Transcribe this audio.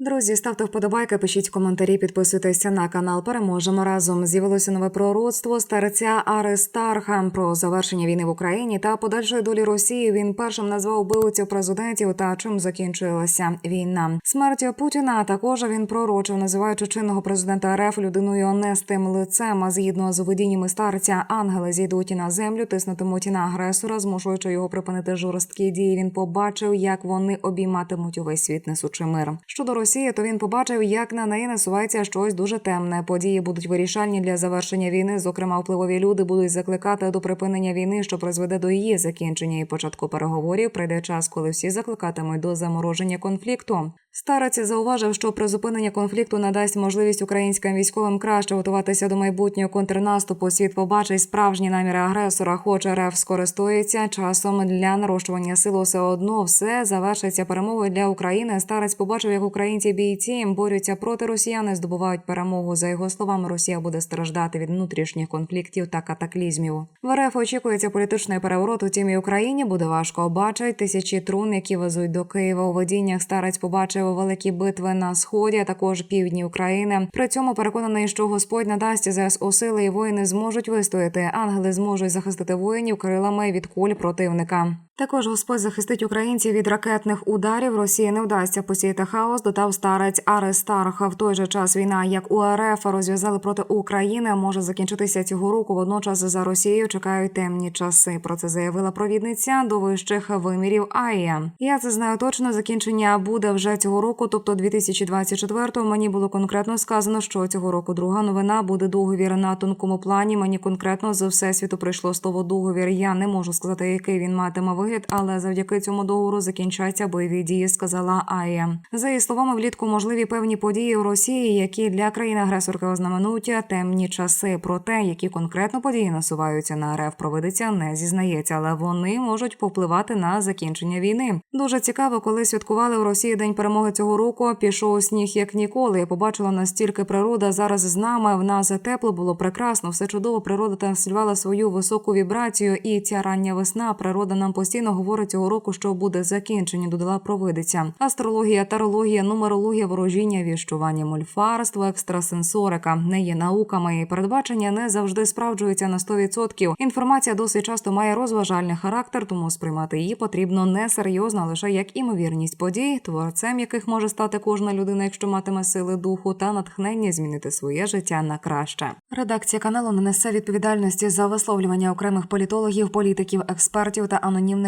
Друзі, ставте вподобайки, пишіть коментарі, підписуйтеся на канал. Переможемо разом. З'явилося нове пророцтво старця Аристарха про завершення війни в Україні та подальшої долі Росії. Він першим назвав вбивців президентів та чим закінчилася війна. Смертю Путіна також він пророчив, називаючи чинного президента РФ людиною не з тим лицем. А згідно з видіннями старця, ангели зійдуть на землю, тиснутимуть на агресора, змушуючи його припинити жорсткі дії. Він побачив, як вони обійматимуть увесь світ, несучи мир. Щодо Росії, то він побачив, як на неї насувається щось дуже темне. Події будуть вирішальні для завершення війни. Зокрема, впливові люди будуть закликати до припинення війни, що призведе до її закінчення і початку переговорів. Прийде час, коли всі закликатимуть до замороження конфлікту. Старець зауважив, що призупинення конфлікту надасть можливість українським військовим краще готуватися до майбутнього контрнаступу. Світ побачить справжні наміри агресора. Хоч РФ скористується часом для нарощування сил, усе одно все завершиться перемогою для України. Старець побачив, як українці бійці борються проти росіян, і здобувають перемогу. За його словами, Росія буде страждати від внутрішніх конфліктів та катаклізмів. В РФ очікується політичний переворот. Утім, і Україні буде важко. Бачать тисячі трун, які везуть до Києва. У видіннях старець побачив великі битви на сході, а також півдні України. При цьому переконаний, що Господь надасть ЗСУ сили, і воїни зможуть вистояти. Ангели зможуть захистити воїнів крилами від куль противника. Також Господь захистить українців від ракетних ударів. Росії не вдасться посіяти хаос. Додав старець Аристарха. В той же час війна, як у РФ розв'язали проти України, може закінчитися цього року. Водночас за Росією чекають темні часи. Про це заявила провідниця до вищих вимірів АІА. Я це знаю точно. Закінчення буде вже цього року, тобто 2024-го. Мені було конкретно сказано, що цього року друга новина буде договір на тонкому плані. Мені конкретно з всесвіту прийшло слово договір. Я не можу сказати, який він матиме вигляд, але завдяки цьому договору закінчаться бойові дії, сказала Ая. За її словами, влітку можливі певні події у Росії, які для країни агресорки ознаменують темні часи. Про те, які конкретно події насуваються на РФ, провидиця не зізнається, але вони можуть повпливати на закінчення війни. Дуже цікаво, коли святкували у Росії день перемоги цього року. Пішов сніг як ніколи. Я побачила настільки природа зараз з нами. В нас тепло було прекрасно, все чудово. Природа транслювала свою високу вібрацію, і ця рання весна природа нам постійно говорить цього року, що буде закінчення. Додала провидиця. Астрологія, тарологія, нумерологія, ворожіння, віщування, мульфарство, екстрасенсорика не є науками. і Передбачення не завжди справджуються на 100%. Інформація досить часто має розважальний характер, тому сприймати її потрібно не серйозно, лише як імовірність подій, творцем яких може стати кожна людина, якщо матиме сили духу та натхнення змінити своє життя на краще. Редакція каналу не несе відповідальності за висловлювання окремих політологів, політиків, експертів та анонімних